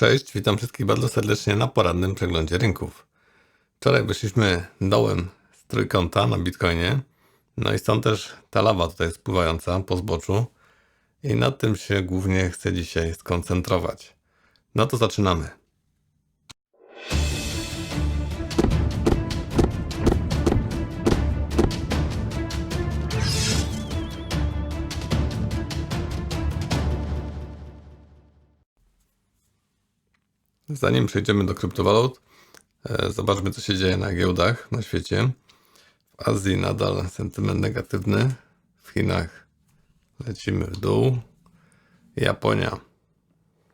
Cześć, witam wszystkich bardzo serdecznie na porannym przeglądzie rynków. Wczoraj wyszliśmy dołem z trójkąta na Bitcoinie, no i stąd też ta lawa tutaj spływająca po zboczu i nad tym się głównie chcę dzisiaj skoncentrować. No to zaczynamy. Zanim przejdziemy do kryptowalut, e, zobaczmy co się dzieje na giełdach na świecie. W Azji nadal sentyment negatywny, w Chinach lecimy w dół, Japonia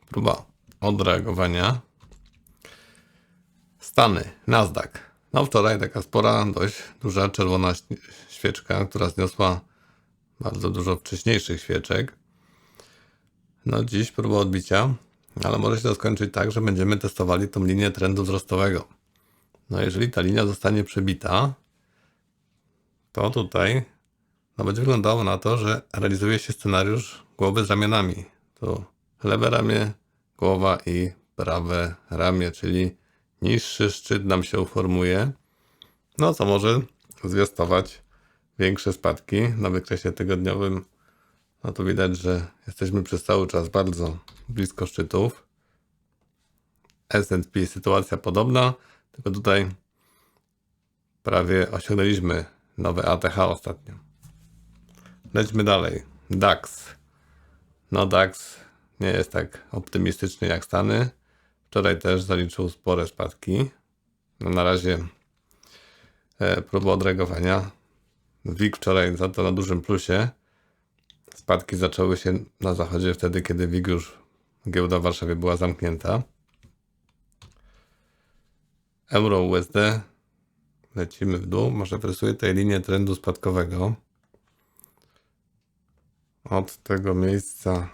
próba odreagowania, Stany, Nasdaq. No wczoraj taka spora, dość duża czerwona świeczka, która zniosła bardzo dużo wcześniejszych świeczek. No dziś próba odbicia, ale może się to skończyć tak, że będziemy testowali tą linię trendu wzrostowego. No jeżeli ta linia zostanie przebita, to tutaj no będzie wyglądało na to, że realizuje się scenariusz głowy z ramionami. To lewe ramię, głowa i prawe ramię, czyli niższy szczyt nam się uformuje, no co może zwiastować większe spadki na wykresie tygodniowym no to widać, że jesteśmy przez cały czas bardzo blisko szczytów. S&P sytuacja podobna, tylko tutaj prawie osiągnęliśmy nowe ATH ostatnio. Lećmy dalej. DAX. No DAX nie jest tak optymistyczny jak Stany. Wczoraj też zaliczył spore spadki. No na razie e, próba odreagowania. WIG wczoraj za to na dużym plusie. Spadki zaczęły się na zachodzie wtedy, kiedy WIG już giełda w Warszawie była zamknięta. Euro USD. Lecimy w dół. Może wyrysuję tutaj linię trendu spadkowego. Od tego miejsca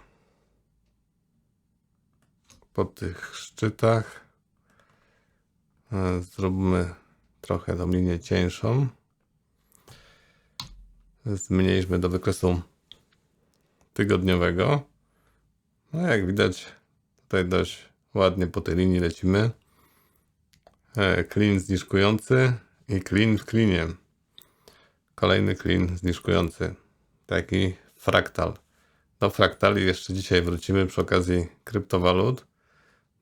po tych szczytach e, zróbmy trochę tą linię cieńszą. Zmniejszmy do wykresu tygodniowego. No jak widać, tutaj dość ładnie po tej linii lecimy. E, Clean zniżkujący i clean w klinie. Kolejny clean zniżkujący. Taki fraktal. Do fraktali jeszcze dzisiaj wrócimy przy okazji kryptowalut,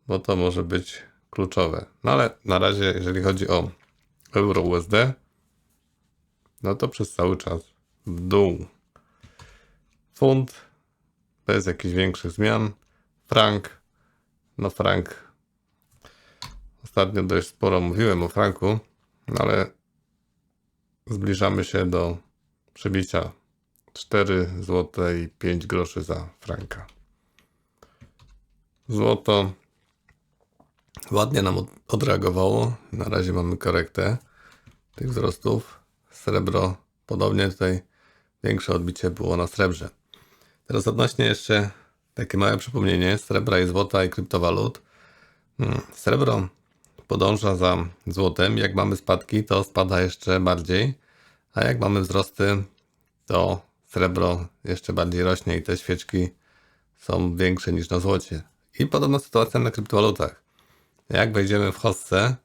bo to może być kluczowe. No ale na razie, jeżeli chodzi o euro USD, no to przez cały czas w dół funt bez jakichś większych zmian. Frank, no frank. Ostatnio dość sporo mówiłem o franku, no ale zbliżamy się do przebicia 4 zł i 5 groszy za franka. Złoto ładnie nam od- odreagowało. Na razie mamy korektę tych wzrostów. Srebro podobnie tutaj większe odbicie było na srebrze. Teraz odnośnie jeszcze takie małe przypomnienie srebra i złota i kryptowalut. Hmm, Srebro podąża za złotem. Jak mamy spadki, to spada jeszcze bardziej, a jak mamy wzrosty, to srebro jeszcze bardziej rośnie i te świeczki są większe niż na złocie. I podobna sytuacja na kryptowalutach. Jak wejdziemy w hossę,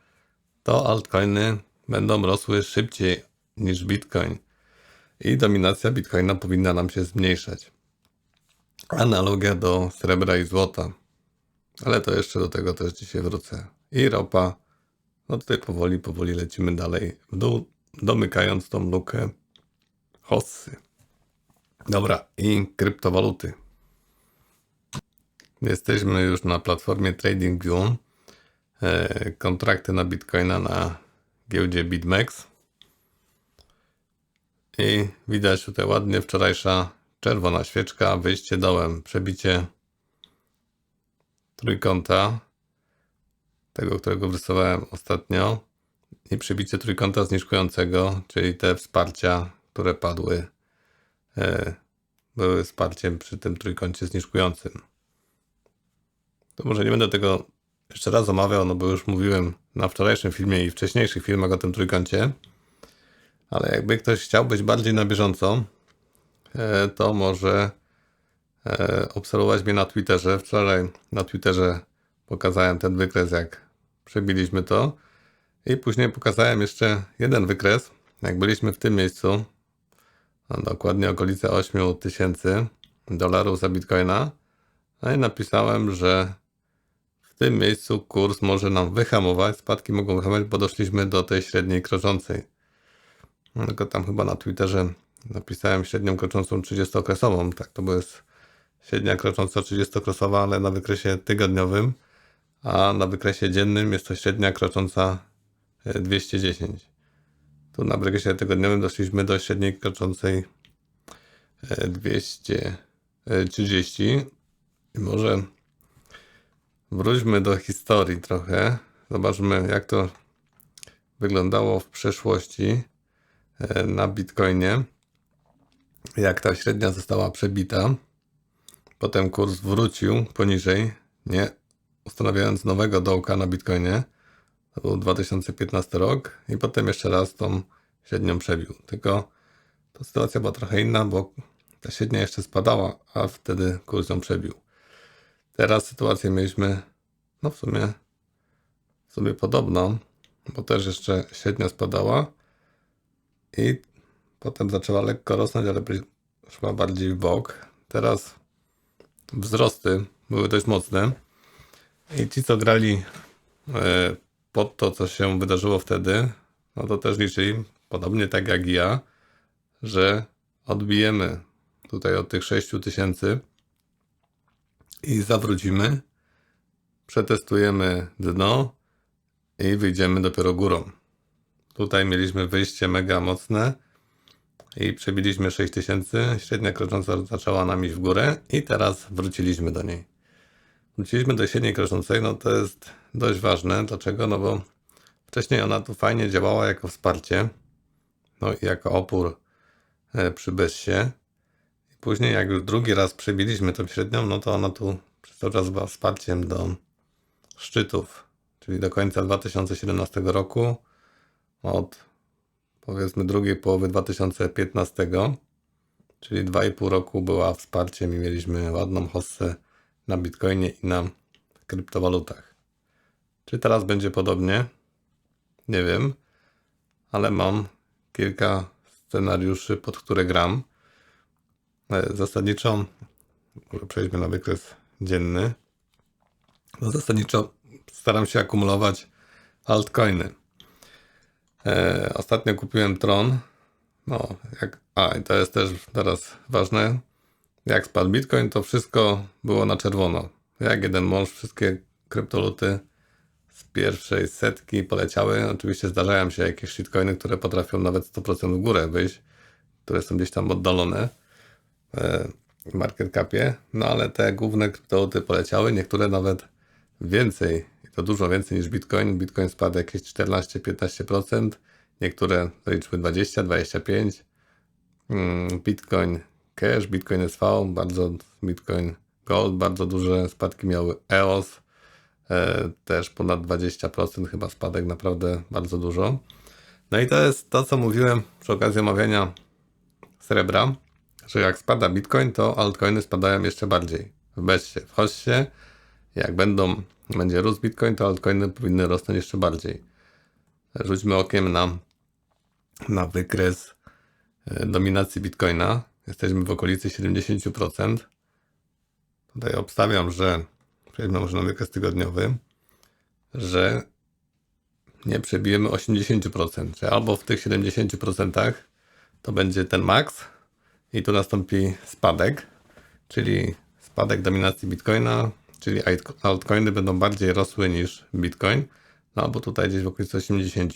to altcoiny będą rosły szybciej niż bitcoin. I dominacja bitcoina powinna nam się zmniejszać analogia do srebra i złota. Ale to jeszcze do tego też dzisiaj wrócę. I ropa. No tutaj powoli, powoli lecimy dalej w dół, domykając tą lukę hossy. Dobra, i kryptowaluty. Jesteśmy już na platformie TradingView. E, kontrakty na Bitcoina na giełdzie BitMEX. I widać tutaj ładnie wczorajsza czerwona świeczka, wyjście dołem, przebicie trójkąta, tego, którego rysowałem ostatnio, i przebicie trójkąta zniżkującego, czyli te wsparcia, które padły, e, były wsparciem przy tym trójkącie zniżkującym. To może nie będę tego jeszcze raz omawiał, no bo już mówiłem na wczorajszym filmie i wcześniejszych filmach o tym trójkącie. Ale jakby ktoś chciał być bardziej na bieżąco, to może e, obserwować mnie na Twitterze. Wczoraj na Twitterze pokazałem ten wykres, jak przebiliśmy to. I później pokazałem jeszcze jeden wykres, jak byliśmy w tym miejscu, a dokładnie okolice 8 tysięcy dolarów za bitcoina. No i napisałem, że w tym miejscu kurs może nam wyhamować, spadki mogą wyhamować, bo doszliśmy do tej średniej kroczącej. No, Tylko tam chyba na Twitterze napisałem średnią kroczącą 30-okresową. Tak, to jest średnia krocząca 30-okresowa, ale na wykresie tygodniowym, a na wykresie dziennym jest to średnia krocząca e, 210. Tu na wykresie tygodniowym doszliśmy do średniej kroczącej e, 230. I może wróćmy do historii trochę. Zobaczmy, jak to wyglądało w przeszłości e, na Bitcoinie. Jak ta średnia została przebita. Potem kurs wrócił poniżej, nie ustanawiając nowego dołka na Bitcoinie. To był 2015 rok i potem jeszcze raz tą średnią przebił. Tylko to sytuacja była trochę inna, bo ta średnia jeszcze spadała, a wtedy kurs ją przebił. Teraz sytuację mieliśmy, no w sumie, w sumie podobną, bo też jeszcze średnia spadała i potem zaczęła lekko rosnąć, ale szła bardziej w bok. Teraz wzrosty były dość mocne i ci, co grali e, pod to, co się wydarzyło wtedy, no to też liczyli, podobnie tak jak ja, że odbijemy tutaj od tych 6 tysięcy i zawrócimy, przetestujemy dno i wyjdziemy dopiero górą. Tutaj mieliśmy wyjście mega mocne i przebiliśmy 6000, średnia krocząca zaczęła nam iść w górę i teraz wróciliśmy do niej. Wróciliśmy do średniej kroczącej, no to jest dość ważne. Dlaczego? No bo wcześniej ona tu fajnie działała jako wsparcie, no i jako opór e, przy bezsie. Później jak już drugi raz przebiliśmy tą średnią, no to ona tu przez cały czas była wsparciem do szczytów, czyli do końca 2017 roku, od powiedzmy drugiej połowy 2015, czyli 2,5 roku była wsparciem i mieliśmy ładną hossę na Bitcoinie i na kryptowalutach. Czy teraz będzie podobnie? Nie wiem, ale mam kilka scenariuszy, pod które gram. E, Zasadniczo, może przejdźmy na wykres dzienny. No zasadniczo staram się akumulować altcoiny. E, ostatnio kupiłem Tron. No, jak, a i to jest też teraz ważne. Jak spadł Bitcoin, to wszystko było na czerwono. Jak jeden mąż, wszystkie kryptoluty z pierwszej setki poleciały. Oczywiście zdarzają się jakieś shitcoiny, które potrafią nawet 100% w górę wyjść, które są gdzieś tam oddalone e, w market capie. No ale te główne kryptoluty poleciały, niektóre nawet więcej, to dużo więcej niż Bitcoin. Bitcoin spadł jakieś 14-15%, niektóre zaliczyły 20-25%. Mm, Bitcoin Cash, Bitcoin SV, bardzo Bitcoin Gold, bardzo duże spadki miały EOS, e, też ponad 20% chyba spadek, naprawdę bardzo dużo. No i to jest to, co mówiłem przy okazji omawiania srebra, że jak spada Bitcoin, to altcoiny spadają jeszcze bardziej. W Bessie, w Hossie, jak będą, będzie rósł Bitcoin, to altcoiny powinny rosnąć jeszcze bardziej. Rzućmy okiem na, na wykres e, dominacji Bitcoina. Jesteśmy w okolicy 70%. Tutaj obstawiam, że przejdźmy może na wykres tygodniowy, że nie przebijemy 80%, że albo w tych 70% to będzie ten maks i tu nastąpi spadek, czyli spadek dominacji Bitcoina, czyli alt- altcoiny będą bardziej rosły niż Bitcoin, no albo tutaj gdzieś w okolicy 80.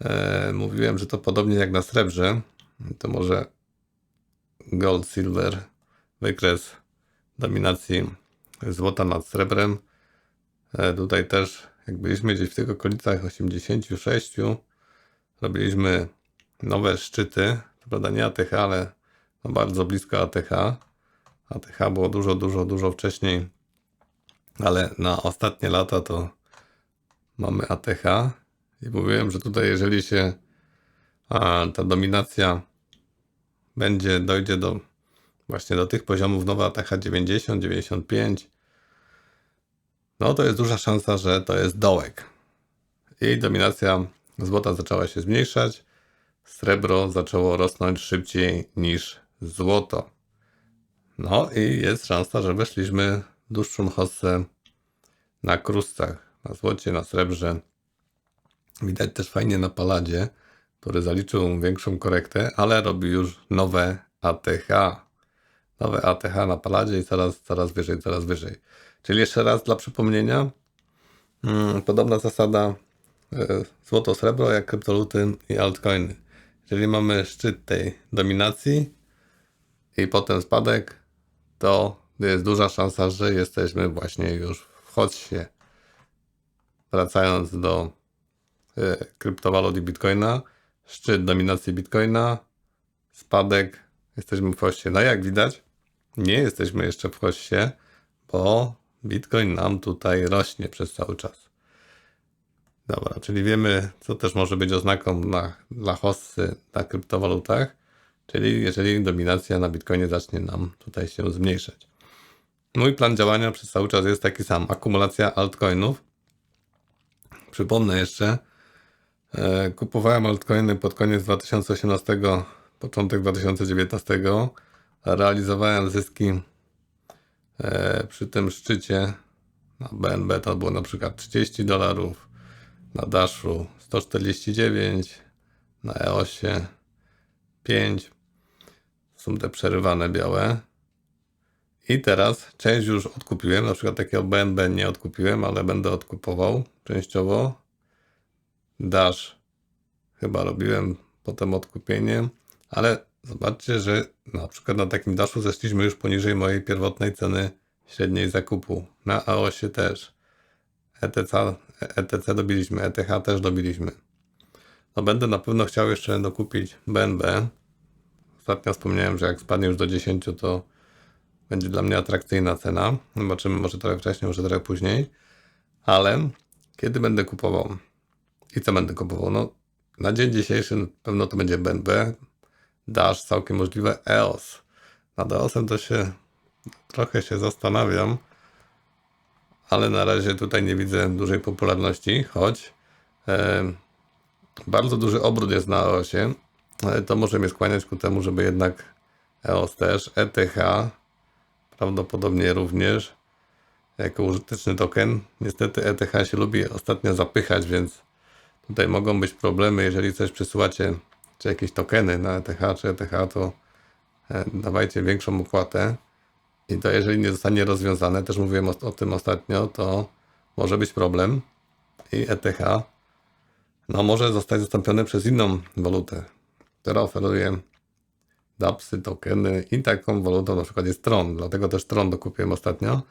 E, mówiłem, że to podobnie jak na srebrze, to może gold, silver, wykres dominacji złota nad srebrem. E, Tutaj też, jak byliśmy gdzieś w tych okolicach 86, robiliśmy nowe szczyty. To prawda nie ATH, ale no bardzo blisko ATH. ATH było dużo, dużo, dużo wcześniej, ale na ostatnie lata to mamy ATH. I mówiłem, że tutaj, jeżeli się a, ta dominacja będzie, dojdzie do właśnie do tych poziomów nowa ATH 90, 95, no to jest duża szansa, że to jest dołek. Jej dominacja złota zaczęła się zmniejszać, srebro zaczęło rosnąć szybciej niż złoto. No i jest szansa, że weszliśmy dłuższą hossę na kruscach, na złocie, na srebrze. Widać też fajnie na paladzie, który zaliczył większą korektę, ale robi już nowe ATH. Nowe ATH na paladzie i coraz, coraz wyżej, coraz wyżej. Czyli jeszcze raz dla przypomnienia, mm, podobna zasada e, złoto, srebro jak kryptowaluty i altcoiny. Jeżeli mamy szczyt tej dominacji i potem spadek, to jest duża szansa, że jesteśmy właśnie już w chodźcie. Wracając do y, kryptowalut i bitcoina, szczyt dominacji bitcoina, spadek, jesteśmy w chodźcie. No jak widać, nie jesteśmy jeszcze w chodźcie, bo bitcoin nam tutaj rośnie przez cały czas. Dobra, czyli wiemy, co też może być oznaką na, dla hossy na kryptowalutach, czyli jeżeli dominacja na Bitcoinie zacznie nam tutaj się zmniejszać. Mój plan działania przez cały czas jest taki sam. Akumulacja altcoinów. Przypomnę jeszcze, e, kupowałem altcoiny pod koniec 2018, początek 2019. Realizowałem zyski e, przy tym szczycie na BNB to było na przykład 30 dolarów, na Dashu 149, na EOSie 5. Są te przerywane białe. I teraz część już odkupiłem, na przykład takiego BNB nie odkupiłem, ale będę odkupował częściowo. Dash chyba robiłem potem odkupienie, ale zobaczcie, że na przykład na takim Dashu zeszliśmy już poniżej mojej pierwotnej ceny średniej zakupu. Na AOSie też. ETC, ETC dobiliśmy, ETH też dobiliśmy. No będę na pewno chciał jeszcze dokupić BNB. Ostatnio wspomniałem, że jak spadnie już do 10, to będzie dla mnie atrakcyjna cena. Zobaczymy może trochę wcześniej, może trochę później. Ale kiedy będę kupował? I co będę kupował? No, na dzień dzisiejszy na pewno to będzie BNB, Dash, całkiem możliwe EOS. Nad EOSem to się trochę się zastanawiam, ale na razie tutaj nie widzę dużej popularności, choć e, bardzo duży obrót jest na EOSie, ale to może mnie skłaniać ku temu, żeby jednak EOS też, ETH prawdopodobnie również jako użyteczny token. Niestety ETH się lubi ostatnio zapychać, więc tutaj mogą być problemy, jeżeli coś przesyłacie, czy jakieś tokeny na ETH, czy ETH, to e, dawajcie większą opłatę. I to jeżeli nie zostanie rozwiązane, też mówiłem o, o tym ostatnio, to może być problem. I ETH no, może zostać zastąpione przez inną walutę, która oferuje dapsy, tokeny i taką walutą na przykład jest Tron. Dlatego też Tron dokupiłem ostatnio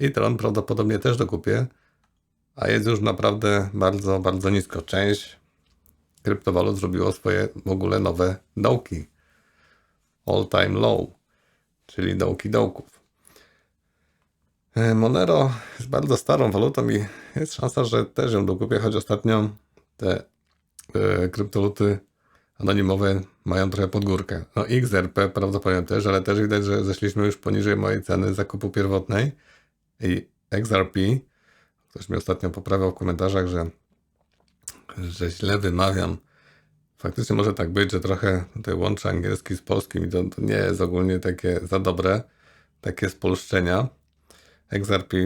i Tron prawdopodobnie też dokupię, a jest już naprawdę bardzo, bardzo nisko. Część kryptowalut zrobiło swoje w ogóle nowe dołki. All time low, czyli dołki dołków. E, Monero jest bardzo starą walutą i jest szansa, że też ją dokupię, choć ostatnio te e, kryptowaluty anonimowe mają trochę pod górkę. No XRP prawdopodobnie też, ale też widać, że zeszliśmy już poniżej mojej ceny zakupu pierwotnej i XRP, ktoś mi ostatnio poprawiał w komentarzach, że, że źle wymawiam. Faktycznie może tak być, że trochę tutaj łączę angielski z polskim i to, to nie jest ogólnie takie za dobre, takie spolszczenia. XRP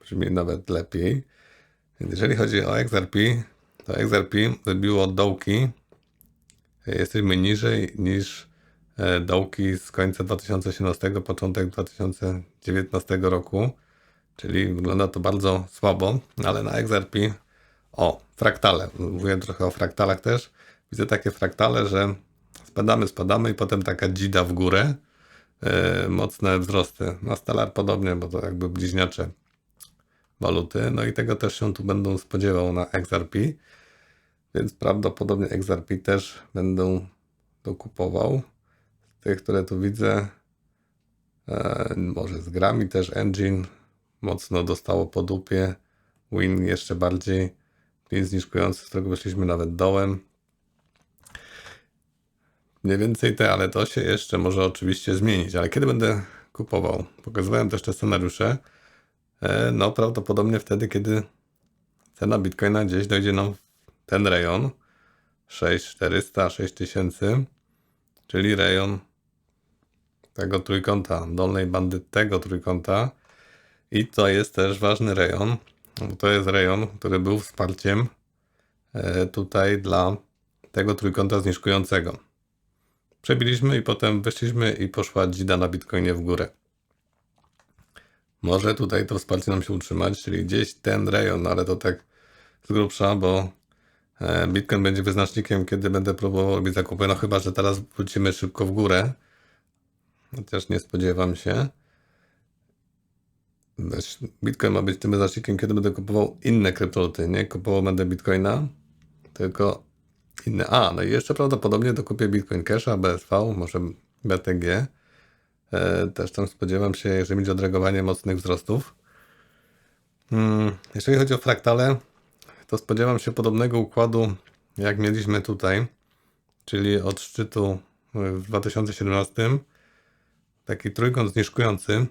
brzmi nawet lepiej. Jeżeli chodzi o XRP, to XRP wybiło dołki. Jesteśmy niżej niż e, dołki z końca 2018, początek 2019 roku. Czyli wygląda to bardzo słabo, ale na XRP o, fraktale. Mówiłem trochę o fraktalach też. Widzę takie fraktale, że spadamy, spadamy i potem taka dzida w górę. Yy, mocne wzrosty. Na Stellar podobnie, bo to jakby bliźniacze waluty. No i tego też się tu będą spodziewał na XRP. Więc prawdopodobnie XRP też będą dokupował. Z tych, które tu widzę, e, może z grami też Engine mocno dostało po dupie. Win jeszcze bardziej. Zniżkujący, z którego wyszliśmy nawet dołem. Mniej więcej te, ale to się jeszcze może oczywiście zmienić. Ale kiedy będę kupował? Pokazywałem też te scenariusze. E, No, prawdopodobnie wtedy, kiedy cena Bitcoina gdzieś dojdzie nam ten rejon 6400, 6000, czyli rejon tego trójkąta, dolnej bandy tego trójkąta. I to jest też ważny rejon, bo to jest rejon, który był wsparciem e, tutaj dla tego trójkąta zniżkującego. Przebiliśmy i potem wyszliśmy i poszła dzida na Bitcoinie w górę. Może tutaj to wsparcie nam się utrzymać, czyli gdzieś ten rejon, ale to tak z grubsza, bo Bitcoin będzie wyznacznikiem, kiedy będę próbował robić zakupy. No chyba, że teraz wrócimy szybko w górę. Chociaż nie spodziewam się. Bitcoin ma być tym wyznacznikiem, kiedy będę kupował inne kryptowaluty. Nie kupował będę Bitcoina, tylko inne. A, no i jeszcze prawdopodobnie dokupię Bitcoin Casha, BSV, może BTG. E, też tam spodziewam się, jeżeli będzie odreagowanie mocnych wzrostów. Mm, jeżeli chodzi o fraktale, to spodziewam się podobnego układu, jak mieliśmy tutaj, czyli od szczytu w 2017, taki trójkąt zniżkujący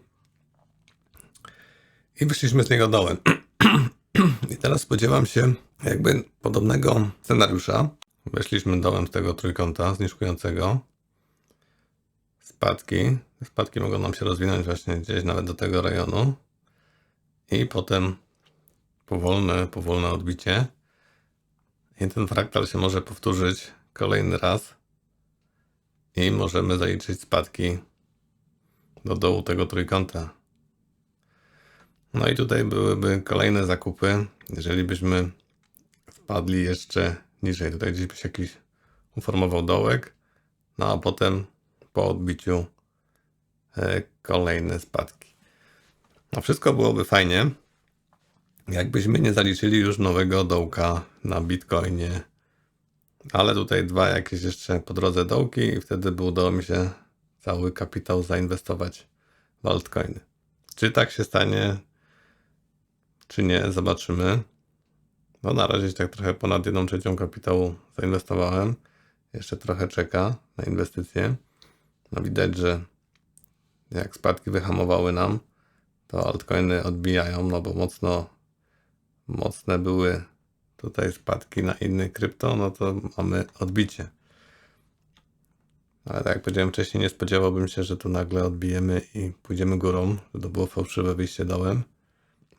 i wyszliśmy z niego dołem. I teraz spodziewam się jakby podobnego scenariusza. Weszliśmy dołem z tego trójkąta zniżkującego. Spadki. Spadki mogą nam się rozwinąć właśnie gdzieś nawet do tego rejonu. I potem powolne, powolne odbicie. I ten fraktal się może powtórzyć kolejny raz. I możemy zaliczyć spadki do dołu tego trójkąta. No i tutaj byłyby kolejne zakupy, jeżeli byśmy spadli jeszcze niżej. Tutaj gdzieś by się jakiś uformował dołek, no a potem po odbiciu e, kolejne spadki. No wszystko byłoby fajnie, jakbyśmy nie zaliczyli już nowego dołka na Bitcoinie. Ale tutaj dwa jakieś jeszcze po drodze dołki i wtedy udało mi się cały kapitał zainwestować w altcoiny. Czy tak się stanie, czy nie, zobaczymy. No na razie tak trochę ponad 1 trzecią kapitału zainwestowałem. Jeszcze trochę czeka na inwestycje. No widać, że jak spadki wyhamowały nam, to altcoiny odbijają, no bo mocno mocne były tutaj spadki na innych krypto, no to mamy odbicie. Ale tak jak powiedziałem wcześniej, nie spodziewałbym się, że tu nagle odbijemy i pójdziemy górą, że to było fałszywe wyjście dołem.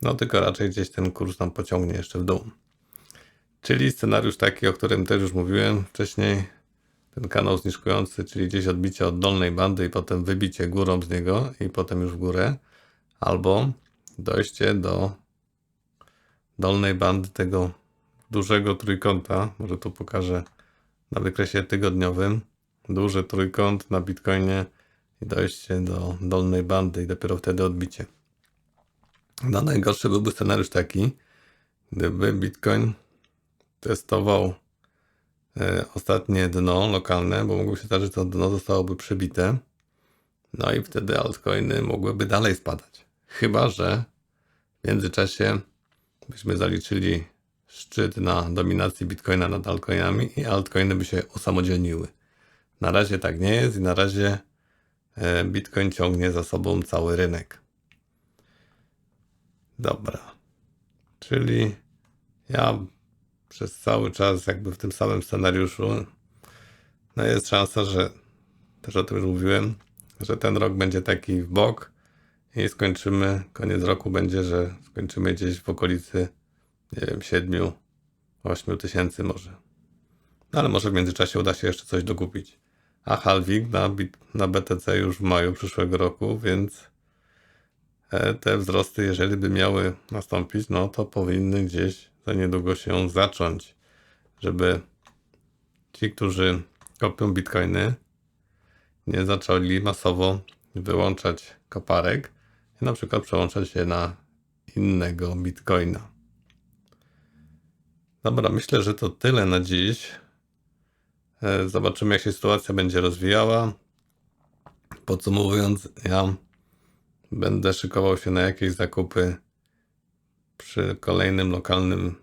No tylko raczej gdzieś ten kurs nam pociągnie jeszcze w dół. Czyli scenariusz taki, o którym też już mówiłem wcześniej. Ten kanał zniżkujący, czyli gdzieś odbicie od dolnej bandy i potem wybicie górą z niego i potem już w górę. Albo dojście do dolnej bandy tego dużego trójkąta. Może tu pokażę na wykresie tygodniowym. Duży trójkąt na Bitcoinie i dojście do dolnej bandy i dopiero wtedy odbicie. No najgorszy byłby scenariusz taki, gdyby Bitcoin testował e, ostatnie dno lokalne, bo mogło się zdarzyć, że to dno zostałoby przebite. No i wtedy altcoiny mogłyby dalej spadać. Chyba, że w międzyczasie byśmy zaliczyli szczyt na dominacji Bitcoina nad altcoinami i altcoiny by się usamodzielniły. Na razie tak nie jest i na razie e, Bitcoin ciągnie za sobą cały rynek. Dobra. Czyli ja przez cały czas jakby w tym samym scenariuszu no jest szansa, że też o tym już mówiłem, że ten rok będzie taki w bok i skończymy, koniec roku będzie, że skończymy gdzieś w okolicy, nie wiem, 7, 8 tysięcy może. No ale może w międzyczasie uda się jeszcze coś dokupić. A halving na, na BTC już w maju przyszłego roku, więc e, te wzrosty, jeżeli by miały nastąpić, no to powinny gdzieś za niedługo się zacząć, żeby ci, którzy kopią bitcoiny, nie zaczęli masowo wyłączać koparek na przykład przełączać się na innego bitcoina. Dobra, myślę, że to tyle na dziś. E, Zobaczymy, jak się sytuacja będzie rozwijała. Podsumowując, ja będę szykował się na jakieś zakupy przy kolejnym lokalnym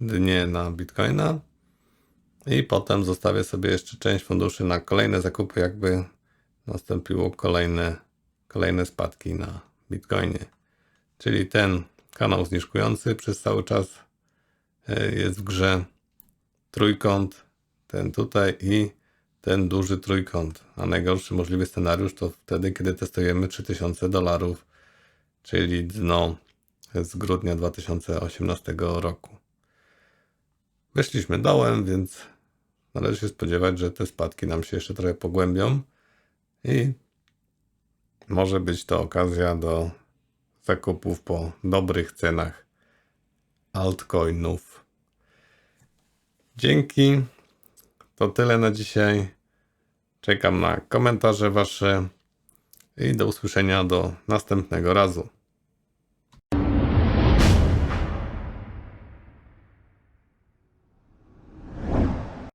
dnie na Bitcoina i potem zostawię sobie jeszcze część funduszy na kolejne zakupy, jakby nastąpiło kolejne, kolejne spadki na Bitcoinie. Czyli ten kanał zniżkujący przez cały czas e, jest w grze trójkąt, ten tutaj i ten duży trójkąt. A najgorszy możliwy scenariusz to wtedy, kiedy testujemy 3000 dolarów, czyli dno z grudnia 2018 roku. Weszliśmy dołem, więc należy się spodziewać, że te spadki nam się jeszcze trochę pogłębią i może być to okazja do zakupów po dobrych cenach altcoinów. Dzięki. To tyle na dzisiaj. Czekam na komentarze Wasze i do usłyszenia do następnego razu.